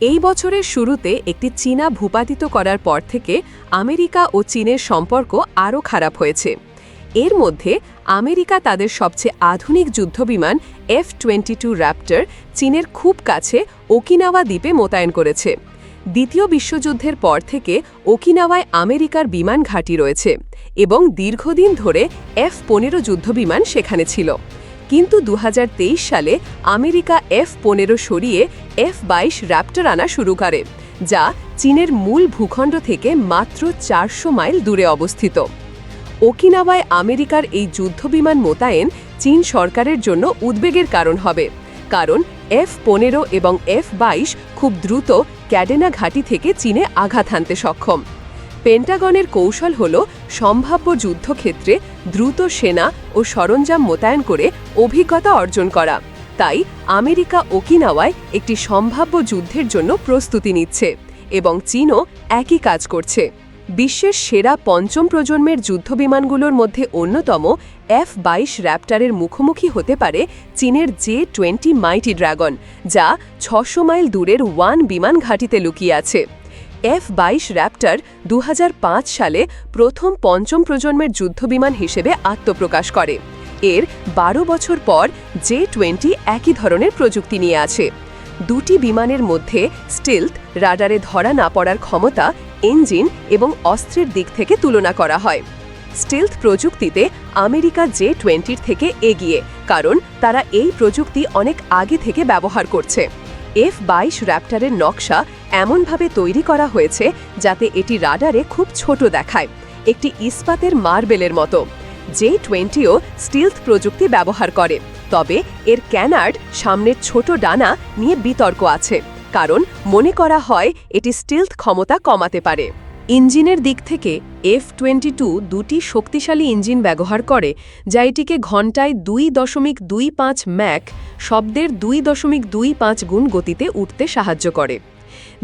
এই বছরের শুরুতে একটি চীনা ভূপাতিত করার পর থেকে আমেরিকা ও চীনের সম্পর্ক আরও খারাপ হয়েছে। এর মধ্যে আমেরিকা তাদের সবচেয়ে আধুনিক যুদ্ধবিমান এফ টোয়েন্টি টু র্যাপ্টার চীনের খুব কাছে ওকিনাওয়া দ্বীপে মোতায়েন করেছে। দ্বিতীয় বিশ্বযুদ্ধের পর থেকে ওকিনাওয়ায় আমেরিকার বিমান ঘাঁটি রয়েছে এবং দীর্ঘদিন ধরে এফ পনেরো যুদ্ধবিমান সেখানে ছিল। কিন্তু দু হাজার তেইশ সালে আমেরিকা এফ পনেরো সরিয়ে এফ বাইশ র্যাপ্টার আনা শুরু করে, যা চীনের মূল ভূখণ্ড থেকে মাত্র চারশো মাইল দূরে অবস্থিত। ওকিনাওয়ায় আমেরিকার এই যুদ্ধবিমান মোতায়েন চীন সরকারের জন্য উদ্বেগের কারণ হবে, কারণ এফ পনেরো এবং এফ বাইশ খুব দ্রুত ক্যাডেনা ঘাঁটি থেকে চীনে আঘাত হানতে সক্ষম। পেন্টাগনের কৌশল হল সম্ভাব্য যুদ্ধক্ষেত্রে দ্রুত সেনা ও সরঞ্জাম মোতায়েন করে অভিজ্ঞতা অর্জন করা। তাই আমেরিকা ওকিনাওয়ায় একটি সম্ভাব্য যুদ্ধের জন্য প্রস্তুতি নিচ্ছে এবং চীনও একই কাজ করছে। বিশ্বের সেরা পঞ্চম প্রজন্মের যুদ্ধবিমানগুলোর মধ্যে অন্যতম এফ বাইশ র্যাপ্টারের মুখোমুখি হতে পারে চীনের জে টোয়েন্টি মাইটি ড্রাগন, যা ছশো মাইল দূরের ওয়ান বিমান ঘাঁটিতে লুকিয়ে আছে। এফ বাইশ র্যাপ্টার দু হাজার পাঁচ সালে প্রথম পঞ্চম প্রজন্মের যুদ্ধবিমান হিসেবে আত্মপ্রকাশ করে। এর বারো বছর পর জে টোয়েন্টি একই ধরনের প্রযুক্তি নিয়ে আছে। দুটি বিমানের মধ্যে স্টিলথ, রাডারে ধরা না পড়ার ক্ষমতা, ইঞ্জিন এবং অস্ত্রের দিক থেকে তুলনা করা হয়। স্টিলথ প্রযুক্তিতে আমেরিকা জে টোয়েন্টির থেকে এগিয়ে, কারণ তারা এই প্রযুক্তি অনেক আগে থেকে ব্যবহার করছে। এফ বাইশ র্যাপ্টারের নকশা এমনভাবে তৈরি করা হয়েছে যাতে এটি রাডারে খুব ছোট দেখায়, একটি ইস্পাতের মার্বেলের মতো। জে টোয়েন্টিও স্টিলথ প্রযুক্তি ব্যবহার করে, তবে এর ক্যানার্ড সামনের ছোট ডানা নিয়ে বিতর্ক আছে, কারণ মনে করা হয় এটি স্টিলথ ক্ষমতা কমাতে পারে। ইঞ্জিনের দিক থেকে এফ টোয়েন্টি টু দুটি শক্তিশালী ইঞ্জিন ব্যবহার করে, যা এটিকে ঘণ্টায় দুই দশমিক দুই পাঁচ ম্যাক শব্দের দুই দশমিক দুই পাঁচ গুণ গতিতে উঠতে সাহায্য করে।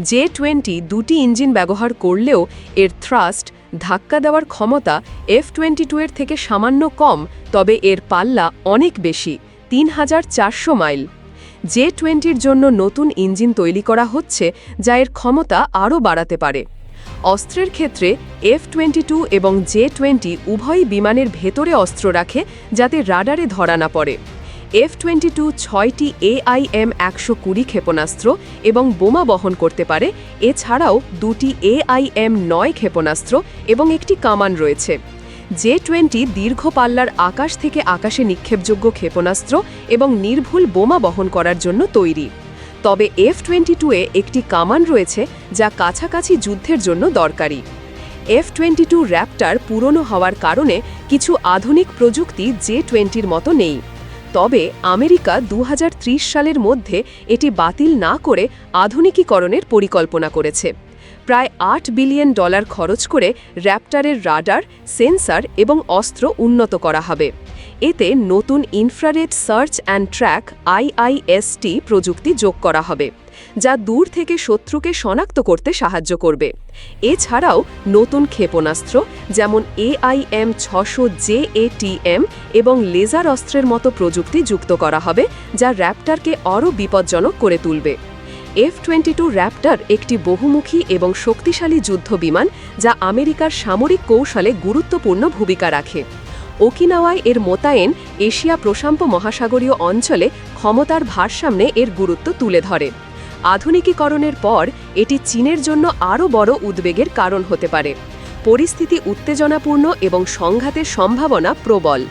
জে টোয়েন্টি দুটি ইঞ্জিন ব্যবহার করলেও এর থ্রাস্ট ধাক্কা দেওয়ার ক্ষমতা এফ টোয়েন্টি টু এর থেকে সামান্য কম, তবে এর পাল্লা অনেক বেশি, তিন হাজার চারশো মাইল। জে টোয়েন্টির জন্য নতুন ইঞ্জিন তৈরি করা হচ্ছে, যা এর ক্ষমতা আরও বাড়াতে পারে। অস্ত্রের ক্ষেত্রে এফ টোয়েন্টি টু এবং জে টোয়েন্টি উভয়ই বিমানের ভেতরে অস্ত্র রাখে যাতে রাডারে ধরা না পড়ে। এফ টোয়েন্টি টু ছয়টি এআইএম একশো কুড়ি ক্ষেপণাস্ত্র এবং বোমা বহন করতে পারে। এছাড়াও দুটি এআইএম নয় ক্ষেপণাস্ত্র এবং একটি কামান রয়েছে। জে টোয়েন্টি দীর্ঘ পাল্লার আকাশ থেকে আকাশে নিক্ষেপযোগ্য ক্ষেপণাস্ত্র এবং নির্ভুল বোমা বহন করার জন্য তৈরি। তবে এফ টোয়েন্টি টুয়ে একটি কামান রয়েছে যা কাছাকাছি যুদ্ধের জন্য দরকারি। এফ টোয়েন্টি টু র্যাপটার পুরনো হওয়ার কারণে কিছু আধুনিক প্রযুক্তি জে টোয়েন্টির মতো নেই। তবে আমেরিকা দু হাজার ত্রিশ সালের মধ্যে এটি বাতিল না করে আধুনিকীকরণের পরিকল্পনা করেছে। প্রায় আট বিলিয়ন ডলার খরচ করে র্যাপ্টারের রাডার, সেন্সার এবং অস্ত্র উন্নত করা হবে। এতে নতুন infrared search and track IIST প্রযুক্তি যোগ করা হবে, যা দূর থেকে শত্রুকে শনাক্ত করতে সাহায্য করবে। এছাড়াও নতুন ক্ষেপণাস্ত্র যেমন এআইএম ছশো জেএটিএম এবং লেজার অস্ত্রের মতো প্রযুক্তি যুক্ত করা হবে, যা র্যাপ্টারকে আরও বিপজ্জনক করে তুলবে। এফ টোয়েন্টি টু র্যাপ্টার একটি বহুমুখী এবং শক্তিশালী যুদ্ধ বিমান যা আমেরিকার সামরিক কৌশলে গুরুত্বপূর্ণ ভূমিকা রাখে। ওকিনাওয়ায় এর মোতায়েন এশিয়া প্রশান্ত মহাসাগরীয় অঞ্চলে ক্ষমতার ভারসাম্যে এর গুরুত্ব তুলে ধরে। আধুনিকীকরণের পর এটি চীনের জন্য আরও বড় উদ্বেগের কারণ হতে পারে। পরিস্থিতি উত্তেজনাপূর্ণ এবং সংঘাতের সম্ভাবনা প্রবল।